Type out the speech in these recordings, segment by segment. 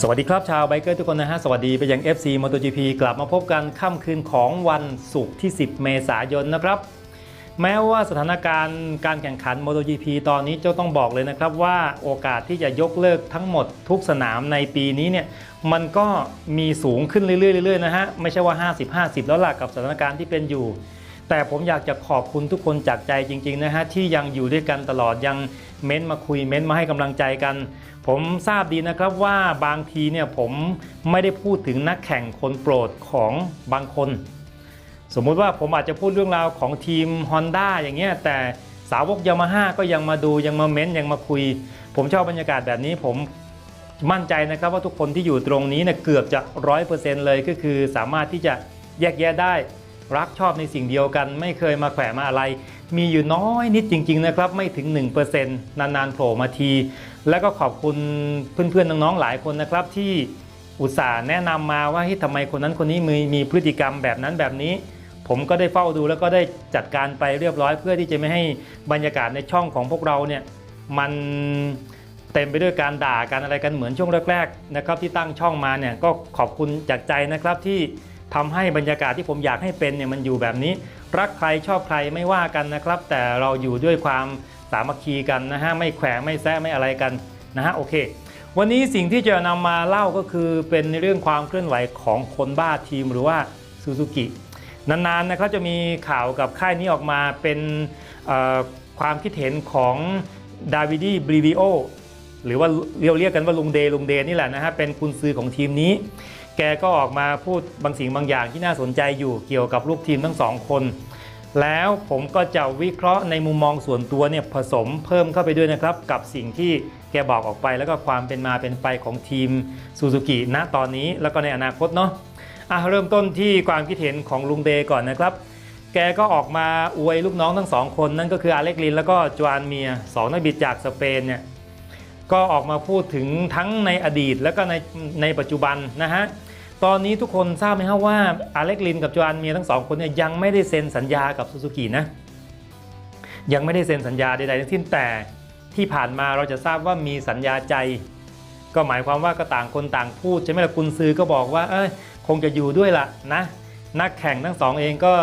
สวัสดีครับชาวไบเกอร์ทุกคนนะฮะ สวัสดีไปยัง FC MotoGP กลับมาพบกันค่ำคืนของวันศุกร์ที่ 10 เมษายนนะครับ แม้ว่าสถานการณ์การแข่งขัน MotoGP ตอนนี้เจ้าต้องบอกเลยนะครับว่าโอกาสที่จะยกเลิกทั้งหมดทุกสนามในปีนี้เนี่ยมันก็มีสูงขึ้นเรื่อยๆๆนะฮะ ไม่ใช่ว่า 50-50 แล้วล่ะกับสถานการณ์ที่เป็นอยู่ แต่ผมอยากจะขอบคุณทุกคนจากใจจริงๆนะฮะที่ยังอยู่ด้วยกันตลอดยังเม้นมาคุยเม้นมาให้กำลังใจกัน ผมทราบดีนะครับว่าบางทีเนี่ยผมไม่ได้พูดถึงนักแข่งคนโปรดของบางคน สมมุติว่าผมอาจจะพูดเรื่องราวของทีม Honda อย่างเงี้ยแต่สาวกยามาฮ่าก็ยังมาดูยังมาเม้นยังมาคุย ผมชอบบรรยากาศแบบนี้ผมมั่นใจนะครับว่าทุกคนที่อยู่ตรงนี้เนี่ยเกือบจะร้อยเปอร์เซ็นต์เลยก็คือสามารถที่จะแยกแยะได้รักชอบในสิ่งเดียวกัน ไม่เคยมาแขวะมาอะไร มีอยู่น้อยนิดจริง ๆ นะครับ ไม่ถึง 1%นานๆโผล่มาที แล้วก็ขอบคุณเพื่อนๆน้องๆหลายคนนะครับ ที่อุตส่าห์แนะนำมาว่าเฮ้ยทำไมคนนั้นคนนี้มีมีพฤติกรรมแบบนั้นแบบนี้ ผมก็ได้เฝ้าดูแล้วก็ได้จัดการไปเรียบร้อย เพื่อที่จะไม่ให้บรรยากาศในช่องของพวกเราเนี่ยมันเต็มไปด้วยการด่ากันอะไรกันเหมือนช่วงแรกๆนะครับที่ตั้งช่องมาเนี่ยก็ขอบคุณจากใจนะครับที่ทำให้บรรยากาศที่ผมอยากให้เป็นเนี่ยมันอยู่แบบนี้ รักใครชอบใครไม่ว่ากันนะครับ แต่เราอยู่ด้วยความ สามัคคีกันนะฮะไม่แขวะไม่แซะไม่อะไรกันนะฮะโอเค วันนี้สิ่งที่จะนำมาเล่าก็คือเป็นในเรื่องความเคลื่อนไหวของคนบ้าทีมหรือว่าซูซูกินานๆนะครับจะมีข่าวกับค่ายนี้ออกมาเป็นความคิดเห็นของดาวิดีบริวิโอหรือว่าเรียกเรียกกันว่าลุงเดลุงเดนี่แหละนะฮะเป็นคุณซื้อของทีมนี้ แกก็ออกมาพูดบางสิ่งบางอย่างที่น่าสนใจอยู่เกี่ยวกับลูกทีมทั้งสองคน แล้วผมก็จะวิเคราะห์ในมุมมองส่วนตัวเนี่ยผสมเพิ่มเข้าไปด้วยนะครับ กับสิ่งที่แกบอกออกไป แล้วก็ความเป็นมาเป็นไปของทีมซูซูกิณตอนนี้แล้วก็ในอนาคตเนาะอะเริ่มต้นที่ความคิดเห็นของลุงเดก่อนนะครับ แกก็ออกมาอวยลูกน้องทั้งสองคนนั่นก็คืออาเล็กลินแล้วก็จวานเมียสองนักบิดจากสเปนเนี่ยก็ออกมาพูดถึงทั้งในอดีตแล้วก็ในในปัจจุบันนะฮะ ตอนนี้ทุกคนทราบไหมครับว่าอาเล็กลินกับจวานเมียทั้งสองคนเนี่ยยังไม่ได้เซ็นสัญญากับซูซูกินะ ยังไม่ได้เซ็นสัญญาใดๆทั้งสิ้นแต่ที่ผ่านมาเราจะทราบว่ามีสัญญาใจ ก็หมายความว่าก็ต่างคนต่างพูดใช่ไหมล่ะคุณซื้อก็บอกว่าเอ้ยคงจะอยู่ด้วยละนะ นักแข่งทั้งสองเองก็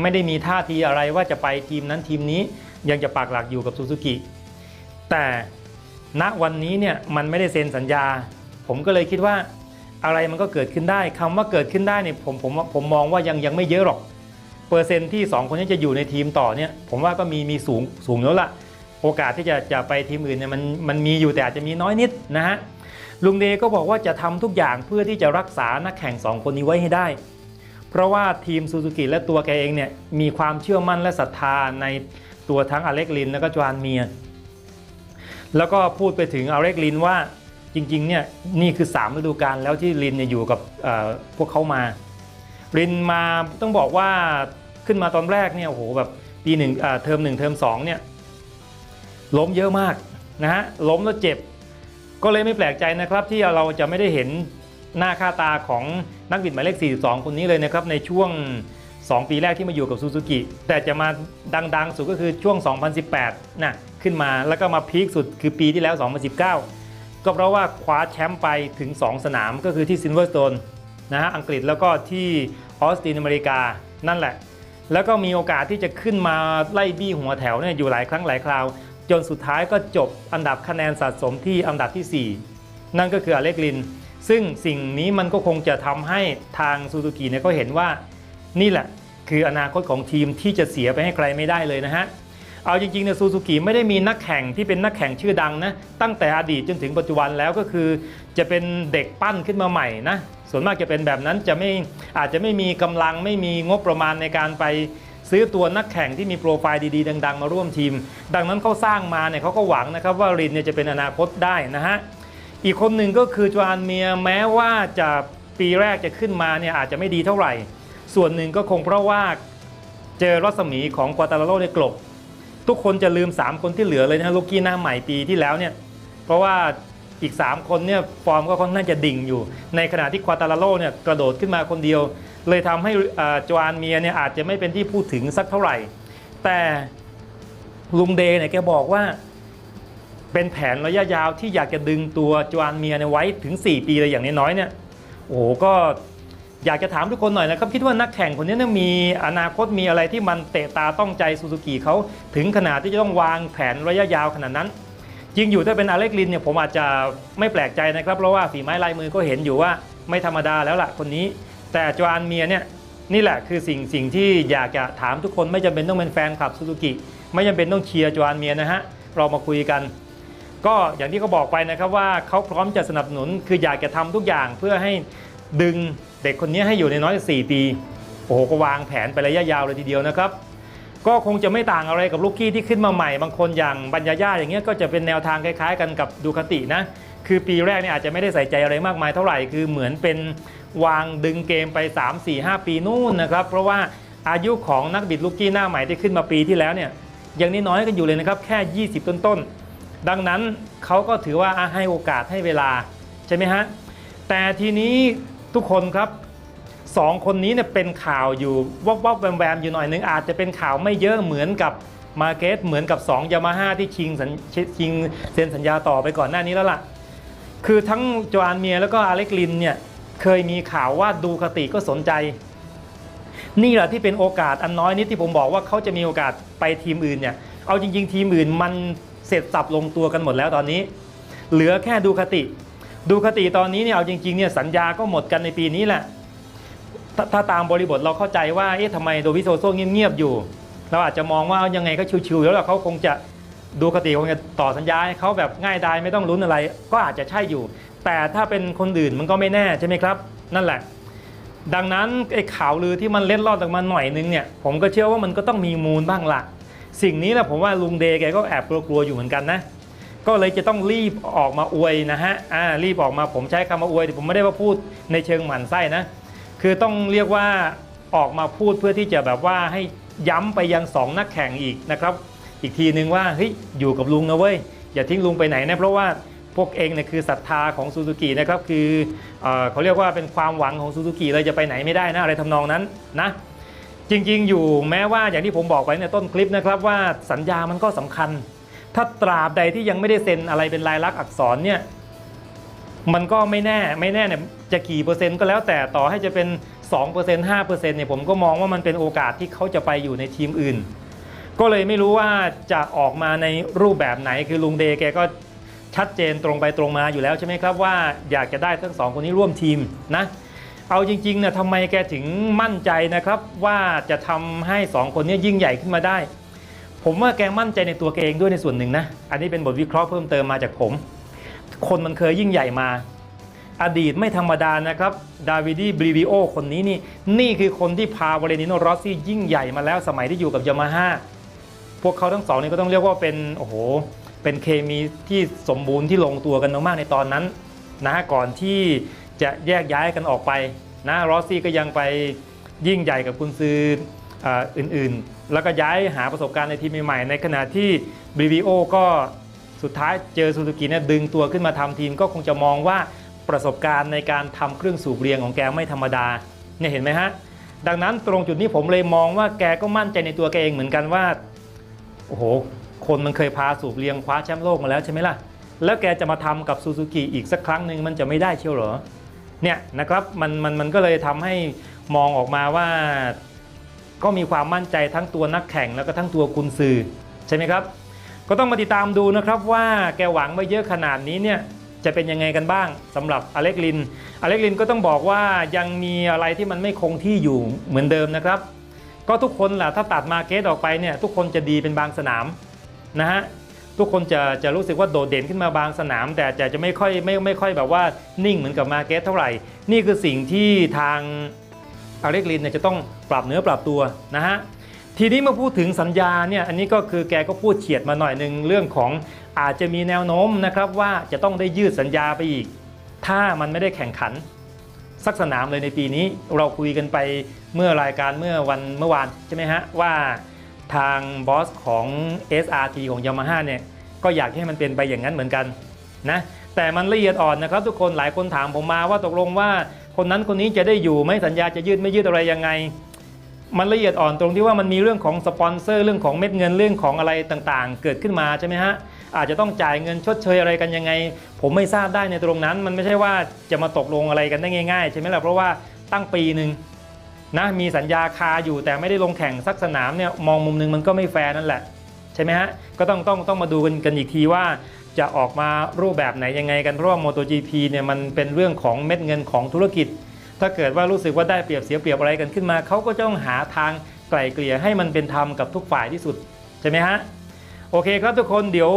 ไม่ได้มีท่าทีอะไรว่าจะไปทีมนั้นทีมนี้ยังจะปักหลักอยู่กับซูซูกิแต่ณวันนี้เนี่ยมันไม่ได้เซ็นสัญญา ผมก็เลยคิดว่า อะไรมันก็เกิดขึ้นได้คำว่าเกิดขึ้นได้เนี่ยผมผมผมมองว่ายังยังไม่เยอะหรอก เปอร์เซ็นต์ที่ 2 คนนี้จะอยู่ในทีมต่อเนี่ยผมว่าก็มีมีสูงสูงแล้วล่ะ โอกาสที่จะจะไปทีมอื่นเนี่ยมันมันมีอยู่แต่อาจจะมีน้อยนิดนะฮะลุงเดก็บอกว่าจะทำทุกอย่างเพื่อที่จะรักษานักแข่ง 2 คนนี้ไว้ให้ได้ เพราะว่าทีมซูซูกิและตัวแกเองเนี่ยมีความเชื่อมั่นและศรัทธาในตัวทั้งอเล็กลิน และก็จวานเมีย แล้วก็พูดไปถึงอเล็กลินว่า จริงๆเนี่ยนี่คือ3ฤดูกาลแล้วที่ลินเนี่ยอยู่กับพวกเขามาลินมาต้องบอกว่าขึ้นมาตอนแรกเนี่ยโอ้โหแบบปีหนึ่งเอ่อเทอมหนึ่งเทอมสองเนี่ยล้มเยอะมากนะฮะล้มแล้วเจ็บ ก็เลยไม่แปลกใจนะครับที่เราจะไม่ได้เห็นหน้าค่าตาของนักบิดหมายเลข 42 คนนี้เลยนะครับในช่วง 2 ปีแรกที่มาอยู่กับซูซูกิแต่จะมาดังๆ สุดก็คือช่วง 2018นะขึ้นมาแล้วก็มาพีคสุดคือปีที่แล้ว 2019 ก็เพราะว่าคว้าแชมป์ไปถึง 2 สนามก็คือที่ซินเวอร์สโตนนะฮะอังกฤษแล้วก็ที่ออสตินอเมริกานั่นแหละ แล้วก็มีโอกาสที่จะขึ้นมาไล่บี้หัวแถวเนี่ยอยู่หลายครั้งหลายคราว จนสุดท้ายก็จบอันดับคะแนนสะสมที่อันดับทีสี่4 นั่นก็คืออเล็กลิน ซึ่งสิ่งนี้มันก็คงจะทำให้ทางซูซูกิเนี่ยก็เห็นว่า นี่แหละ คืออนาคตของทีมที่จะเสียไปให้ใครไม่ได้เลยนะฮะ เอาจริงๆเนี่ยซูซูกิไม่ได้มีนักแข่งที่เป็นนักแข่งชื่อดังนะตั้งแต่อดีตจนถึงปัจจุบันแล้วก็คือ จะเป็นเด็กปั้นขึ้นมาใหม่นะส่วนมากจะเป็นแบบนั้นจะไม่อาจจะไม่มีกำลังไม่มีงบประมาณในการไปซื้อตัวนักแข่งที่มีโปรไฟล์ดีๆ ดัง ๆ มาร่วมทีม ดังนั้นเขาสร้างมาเนี่ยเขาก็หวังนะครับว่ารินเนี่ยจะเป็นอนาคตได้นะฮะอีกคนหนึ่งก็คือจวานเมียแม้ว่าจะปีแรกจะขึ้นมาเนี่ยอาจจะไม่ดีเท่าไหร่ ส่วนหนึ่งก็คงเพราะว่าเจอรัศมีของควาตาลาโรในกลบ ทุกคนจะลืม 3 คนที่เหลือเลยนะลูกกี้หน้าใหม่ปีที่แล้วเนี่ยเพราะว่าอีก 3 คนเนี่ยฟอร์มก็ค่อนข้างจะดิ่งอยู่ ในขณะที่ควาตาลาโรเนี่ยกระโดดขึ้นมาคนเดียว เลยทำให้อ่าจวานเมียเนี่ยอาจจะไม่เป็นที่พูดถึงสักเท่าไหร่ แต่ลุงเดย์เนี่ยแกบอกว่า เป็นแผนระยะยาวที่อยากจะดึงตัวจวานเมียเนี่ยไว้ถึง 4 ปีเลยอย่างน้อยๆเนี่ยโอ้โหก็ อยากจะถามทุกคนหน่อยนะครับ คิดว่านักแข่งคนนี้นมีอนาคตมีอะไรที่มันเตะตาต้องใจซูซูกิเขาถึงขนาดที่จะต้องวางแผนระยะยาวขนาดนั้น จริงอยู่ถ้าเป็นอเล็กลินเนี่ยผมอาจจะไม่แปลกใจนะครับ เพราะว่าฝีไม้ลายมือก็เห็นอยู่ว่าไม่ธรรมดาแล้วล่ะคนนี้ แต่จวานเมียเนี่ยนี่แหละคือสิ่งสิ่งที่อยากจะถามทุกคนไม่จำเป็นต้องเป็นแฟนคลับซูซูกิไม่จำเป็นต้องเชียร์จวานเมียนะฮะเรามาคุยกันก็อย่างที่เขาบอกไปนะครับว่าเขาพร้อมจะสนับสนุนคืออยากจะทำทุกอย่างเพื่อให้ ดึงเด็กคนนี้ให้อยู่ในน้อย4ปีโอ้โหก็วางแผนไประยะยาวเลยทีเดียวนะครับ ก็คงจะไม่ต่างอะไรกับลูกกี้ที่ขึ้นมาใหม่ บางคนอย่างบัญญาญาอย่างเงี้ยก็จะเป็นแนวทางคล้าย ๆ กันกับดูคาตินะ คือปีแรกเนี่ยอาจจะไม่ได้ใส่ใจอะไรมากมายเท่าไหร่คือเหมือนเป็นวางดึงเกมไป 3 4 5 ปีนู่นนะครับเพราะว่าอายุของนักบิดลูกกี้หน้าใหม่ที่ขึ้นมาปีที่แล้วเนี่ยยังน้อยๆกันอยู่เลยนะครับแค่ 20 ต้นๆดังนั้นเขาก็ถือว่าให้โอกาสให้เวลาใช่ไหมฮะแต่ทีนี้ ทุกคนครับสองคนนี้เนี่ยเป็นข่าวอยู่วอกวอกแวมแวมอยู่หน่อยนึงอาจจะเป็นข่าวไม่เยอะเหมือนกับมาเกตเหมือนกับ2ยามาฮ่าที่ชิงสัญชิงเซ็นสัญญาต่อไปก่อนหน้านี้แล้วล่ะ คือทั้งจอานเมียแล้วก็อเล็กลินเนี่ยเคยมีข่าวว่าดูคติก็สนใจ นี่แหละที่เป็นโอกาสอันน้อยนิดที่ผมบอกว่าเขาจะมีโอกาสไปทีมอื่นเนี่ยเอาจริง ๆ ทีมอื่นมันเสร็จสับลงตัวกันหมดแล้วตอนนี้ เหลือแค่ดูคติ ดูคติตอนนี้เนี่ยเอาจริงๆเนี่ยสัญญาก็หมดกันในปีนี้แหละถ้าถ้าตามบริบทเราเข้าใจว่าเอ๊ะทำไมโดวิโซโซเงียบๆอยู่ เราอาจจะมองว่าเอายังไงก็ชิวๆแล้วล่ะเขาคงจะดูคติคงจะต่อสัญญาให้เขาแบบง่ายดายไม่ต้องลุ้นอะไร ก็อาจจะใช่อยู่ แต่ถ้าเป็นคนอื่นมันก็ไม่แน่ใช่ไหมครับ นั่นแหละ ดังนั้นไอ้ข่าวลือที่มันเล็ดลอดออกมาหน่อยนึงเนี่ยผมก็เชื่อว่ามันก็ต้องมีมูลบ้างละสิ่งนี้แหละผมว่าลุงเดย์แกก็แอบกลัวๆอยู่เหมือนกันนะ ก็เลยจะต้องรีบออกมาอวยนะฮะอ่ารีบออกมาผมใช้คำว่าอวยแต่ผมไม่ได้ว่าพูดในเชิงหมั่นไส้นะ คือต้องเรียกว่าออกมาพูดเพื่อที่จะแบบว่าให้ย้ำไปยังสองนักแข่งอีกนะครับ อีกทีนึงว่าเฮ้ยอยู่กับลุงนะเว้ยอย่าทิ้งลุงไปไหนนะเพราะว่าพวกเองเนี่ยคือศรัทธาของซูซูกินะครับคือเออเขาเรียกว่าเป็นความหวังของซูซูกิเลยจะไปไหนไม่ได้นะอะไรทำนองนั้นนะจริงๆ อยู่แม้ว่าอย่างที่ผมบอกไปในต้นคลิปนะครับว่าสัญญามันก็สำคัญ ถ้าตราบใดที่ยังไม่ได้เซ็นอะไรเป็นลายลักษณ์อักษรเนี่ยมันก็ไม่แน่ไม่แน่เนี่ยจะกี่เปอร์เซ็นต์ก็แล้วแต่ต่อให้จะเป็น2% 5%เนี่ยผมก็มองว่ามันเป็นโอกาสที่เขาจะไปอยู่ในทีมอื่น ก็เลยไม่รู้ว่าจะออกมาในรูปแบบไหนคือลุงเดย์แกก็ชัดเจนตรงไปตรงมาอยู่แล้วใช่ไหมครับว่าอยากจะได้ทั้งสองคนนี้ร่วมทีมนะเอาจริงๆเนี่ยทำไมแกถึงมั่นใจนะครับว่าจะทำให้สองคนนี้ยิ่งใหญ่ขึ้นมาได้ ผมว่าแกมั่นใจในตัวแกเองด้วยในส่วนหนึ่งนะ อันนี้เป็นบทวิเคราะห์เพิ่มเติมมาจากผม คนมันเคยยิ่งใหญ่มา อดีตไม่ธรรมดานะครับ ดาวิดีบริวิโอคนนี้นี่ นี่คือคนที่พาวาเลนิโนรอสซี่ยิ่งใหญ่มาแล้วสมัยที่อยู่กับยามาฮ่า พวกเขาทั้งสองนี่ก็ต้องเรียกว่าเป็น โอ้โห เป็นเคมีที่สมบูรณ์ที่ลงตัวกันมากๆในตอนนั้นนะก่อนที่จะแยกย้ายกันออกไปนะรอสซี่ก็ยังไปยิ่งใหญ่กับกุนซือ อื่นๆ แล้วก็ย้ายหาประสบการณ์ในทีมใหม่ๆ ในขณะที่บริวิโอก็สุดท้ายเจอซูซูกิเนี่ยดึงตัวขึ้นมาทำทีมก็คงจะมองว่าประสบการณ์ในการทำเครื่องสูบเรียงของแกไม่ธรรมดาเนี่ยเห็นไหมฮะดังนั้นตรงจุดนี้ผมเลยมองว่าแกก็มั่นใจในตัวแกเองเหมือนกันว่าโอ้โหคนมันเคยพาสูบเรียงคว้าแชมป์โลกมาแล้วใช่ไหมล่ะ แล้วแกจะมาทำกับซูซูกิอีกสักครั้งหนึ่งมันจะไม่ได้เชียวเหรอเนี่ยนะครับมันมันมันก็เลยทำให้มองออกมาว่า ก็มีความมั่นใจทั้งตัวนักแข่งแล้วก็ทั้งตัวกุนซือใช่ไหมครับ ก็ต้องมาติดตามดูนะครับว่าแกหวังไว้เยอะขนาดนี้เนี่ยจะเป็นยังไงกันบ้างสำหรับอเล็กลิน อเล็กลินก็ต้องบอกว่ายังมีอะไรที่มันไม่คงที่อยู่เหมือนเดิมนะครับ ก็ทุกคนแหละถ้าตัดมาเกตออกไปเนี่ยทุกคนจะดีเป็นบางสนามนะฮะทุกคนจะจะรู้สึกว่าโดดเด่นขึ้นมาบางสนาม แต่จะจะไม่ค่อยไม่ไม่ค่อยแบบว่านิ่งเหมือนกับมาเกตเท่าไหร่ นี่คือสิ่งที่ทาง อเล็กลินเนี่ยจะต้องปรับเนื้อปรับตัวนะฮะทีนี้มาพูดถึงสัญญาเนี่ยอันนี้ก็คือแกก็พูดเฉียดมาหน่อยหนึ่งเรื่องของอาจจะมีแนวโน้มนะครับว่าจะต้องได้ยืดสัญญาไปอีก ถ้ามันไม่ได้แข่งขัน สักสนามเลยในปีนี้เราคุยกันไปเมื่อรายการเมื่อวันเมื่อวานใช่ไหมฮะว่าทางบอสของ SRT ของ Yamaha เนี่ยก็อยากให้มันเป็นไปอย่างนั้นเหมือนกันนะแต่มันละเอียดอ่อนนะครับทุกคนหลายคนถามผมมาว่าตกลงว่า คนนั้นคนนี้จะได้อยู่ไหมสัญญาจะยืดไม่ยืดอะไรยังไง มันละเอียดอ่อนตรงที่ว่ามันมีเรื่องของสปอนเซอร์เรื่องของเม็ดเงินเรื่องของอะไรต่างๆ เกิดขึ้นมาใช่ไหมฮะอาจจะต้องจ่ายเงินชดเชยอะไรกันยังไง ผมไม่ทราบได้ในตรงนั้น มันไม่ใช่ว่าจะมาตกลงอะไรกันได้ง่ายๆใช่ไหมล่ะเพราะว่าตั้งปีหนึ่งนะมีสัญญาคาอยู่แต่ไม่ได้ลงแข่งสักสนามเนี่ยมองมุมหนึงมันก็ไม่แฟร์นั่นแหละใช่ไหมฮะก็ต้องต้องต้องมาดูกันกันอีกทีว่า จะออกมารูปแบบไหนยังไงกันเพราะว่า MotoGP เนี่ยมันเป็นเรื่องของเม็ดเงินของธุรกิจ ถ้าเกิดว่ารู้สึกว่าได้เปรียบเสียเปรียบอะไรกันขึ้นมาเขาก็จะต้องหาทางไกล่เกลี่ยให้มันเป็นธรรมกับทุกฝ่ายที่สุดใช่ไหมฮะโอเคครับทุกคนเดี๋ยว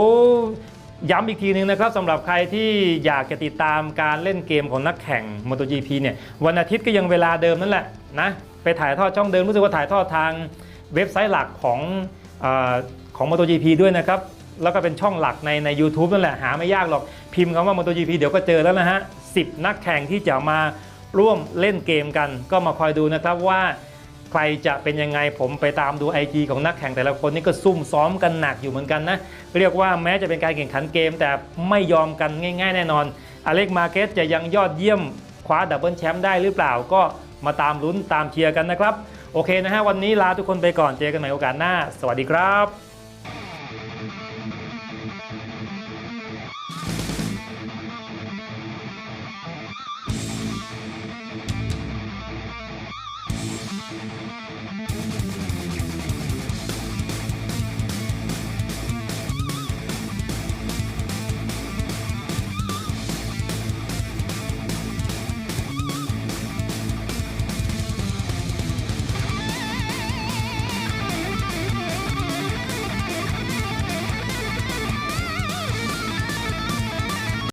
ย้ำอีกทีหนึงนะครับสำหรับใครที่อยากจะติดตามการเล่นเกมของนักแข่ง MotoGP เนี่ยวันอาทิตย์ก็ยังเวลาเดิมนั่นแหละนะไปถ่ายทอดช่องเดิมรู้สึกว่าถ่ายทอดทางเว็บไซต์หลักของเออของ MotoGP ด้วยนะครับ แล้วก็เป็นช่องหลักในใน u t u b e นั่นแหละหาไม่ยากหรอกพิมพ์คำว่า MotoGP เดี๋ยวก็เจอแล้วนะฮะ10 นักแข่งที่จะมาร่วมเล่นเกมกัน ก็มาคอยดูนะครับว่าใครจะเป็นยังไงผมไปตามดู IG ของนักแข่งแต่ละคนนี่ก็ซุ่มซ้อมกันหนักอยู่เหมือนกันนะ เรียกว่าแม้จะเป็นการแข่งขันเกม แต่ไม่ยอมกันง่าย ๆ แน่นอน อเล็กมาเกสจะยังยอดเยี่ยมคว้าดับเบิลแชมป์ได้หรือเปล่าก็มาตามลุ้นตามเชียร์กันนะครับ โอเคนะฮะวันนี้ลาทุกคนไปก่อนเจอกันใหม่โอกาสหน้า สวัสดีครับ